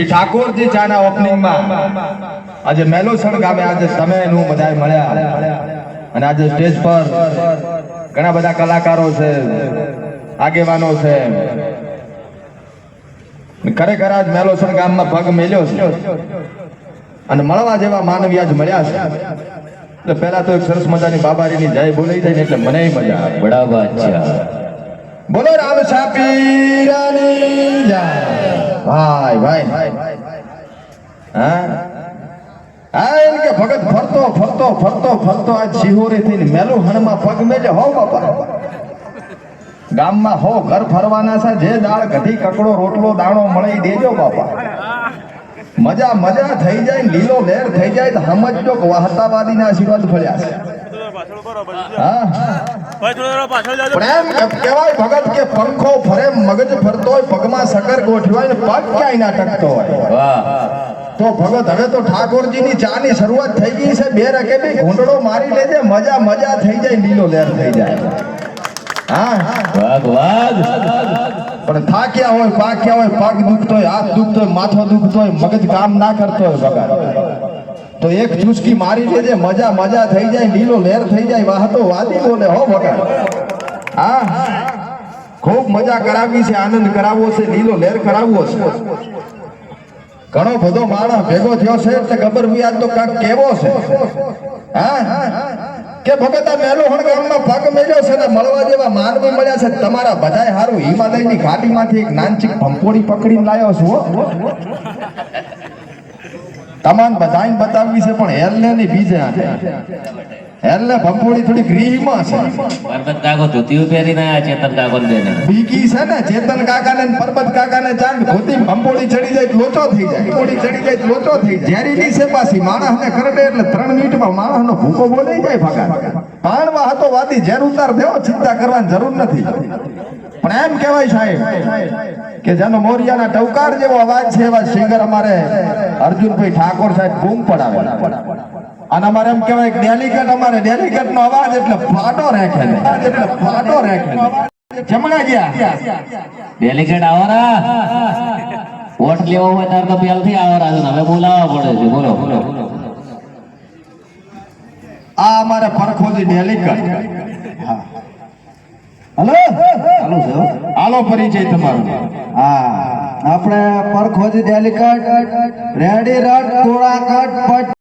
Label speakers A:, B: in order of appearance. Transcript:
A: શ્રી ઠાકોરજી ચાના ઓપનિંગમાં આજે મેલોસણ ગામે આજે સમયનું બધાય મળ્યા. અને આજે સ્ટેજ પર ઘણા બધા કલાકારો છે આગેવાનો છે. ખરેખર આજ મેલોસણ ગામમાં પગ મેલ્યો છે. અને મળવા જેવા માનવી આજ મળ્યા છે. એટલે પહેલા તો એક સરસ મજાની બાબારીની જય બોલાઈ જાય ને એટલે મને મજા આવે.
B: બડા બાદશાહ
A: બોલો રામ સાપીરાની જય. ભાઈ ભાઈ. હા? કે ભગત ફરતો ફરતો ફરતો ફરતો આજ શિહોરે થઈને મેલું હણમાં પગ મેલે હો બાપા. ગામમાં હો, ઘર ફરવાના છે. જે દાળ કઢી કકડો, રોટલો, દાણો મળે દેજો બાપા. મજા મજા થઈ જાય, લીલો લેર થઈ જાય, તો સમજજો કે વાહતાવાદીના આશીર્વાદ ફળ્યા છે. કહેવાય ભગત કે પંખો ફરે, મગજ ફરતો હોય, પગમાં સકર ગોઠવાય ને પગ ક્યાંય ના ટકતો હોય.
B: વાહ.
A: તો ભગત હવે તો ઠાકોરજીની ચાની શરૂઆત થઈ ગઈ છે બે રકે બી ઘૂંટડો મારી લેજે મજા મજા થઈ જાય લીલો લહેર થઈ જાય. હા?
B: વાઘ વાઘ.
A: પણ થાક્યા હોય પાક્યા હોય પગ દુખતો હોય હાથ દુખતો હોય માથો દુખતો હોય મગજ કામ ના કરતો હોય ભગત. તો એક ચુસ્કી મારી લેજે મજા મજા થઈ જાય લીલો લહેર થઈ જાય વાહ તો વાદી બોલે હો ભગત. હા? ખૂબ મજા કરાવી છે આનંદ કરાવવો છે લીલો લહેર કરાવવો છે. ઘણો બધો માણસ ભેગો થયો છે એટલે ખબર બી તો કાંક કેવો છે. હા? કે ભગત આ મેલો ગામમાં પગ મેળ્યો છે ને મળવા જેવા માનવી મળ્યા છે, તમારા બધાય હારું હિમાલયની ઘાટીમાંથી એક નાનચીક ભંપોડી પકડીને લાવ્યો છું તમામ બધાને બતાવવી છે, પણ હેરલે ની બીજે હાથે. હેરલે ભંપોડી થોડી ગ્રીમાં છે.
B: પરબત કાકો ધોતી પહેરીને આયા ચેતન કાકો ને
A: બીકી છે ને ચેતન કાકા ને પરબત કાકાને ચાંદ ધોતી ભંપોડી ચડી જાય લોચો થઈ જાય. ભંપોડી ચડી જાય લોચો થઈ જાય. ઝેરીલી છે પાછી માણસને કરડે એટલે ત્રણ મિનિટમાં માણસનો ભૂકો બોલાઈ જાય ભગા. પાણવા હતો વાદી ઝેર ઉતાર દેવો ચિંતા કરવાની જરૂર નથી. પણ એમ કહેવાય સાહેબ કે જેનો મોરિયાના ટવકાર જેવો અવાજ છે એવા સિંગર અમારે અર્જુનભાઈ ઠાકોર સાહેબ બૂમ પડાવે અને અમારે એમ કહેવાય ડેલિકેટ અમારે ડેલિકેટ નો અવાજ એટલે ફાટો રાખે એટલે ફાટો રાખે જમણા ગયા.
B: ડેલિકેટ આવરા વોટ લેવો હોય તાર તો પહેલથી આવરા છે હવે બોલાવવા પડે છે બોલો. બોલો
A: આ અમારે પરખોજી ડેલિકેટ હલો? ચાલુ છે હો. હાલો પરિચય તમારો.
C: હા. આપણે પરખોજી ડેલિકેટ રેડી રટ કોળા પટ